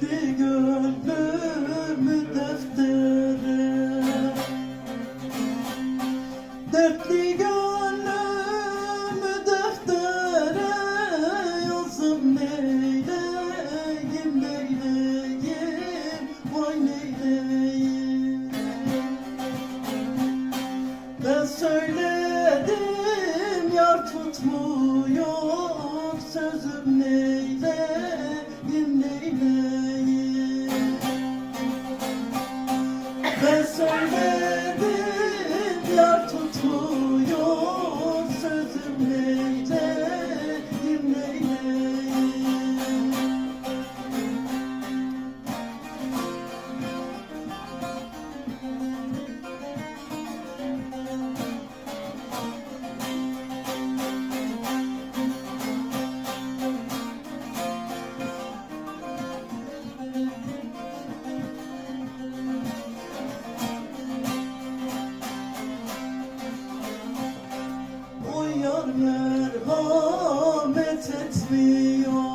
Kilitli deftere. Dertli deftere. Yazım neyleyim neyleyim Vay neyleyim. Ben söyledim yar tutmuyor. Yar merhamet etmiyor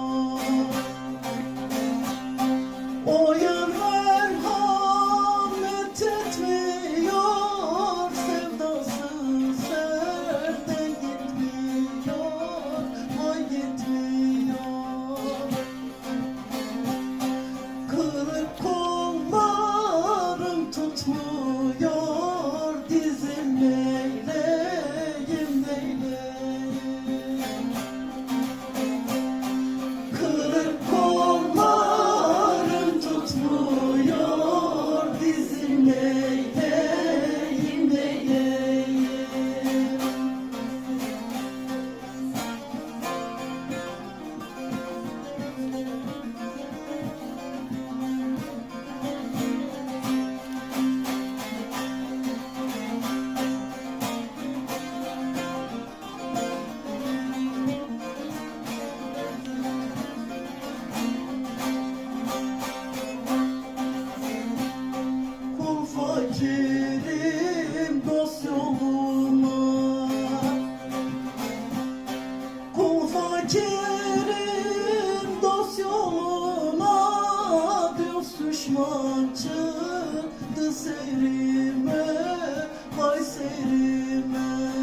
düşman çıktı seyrime Vay seyrime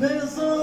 Mezarıma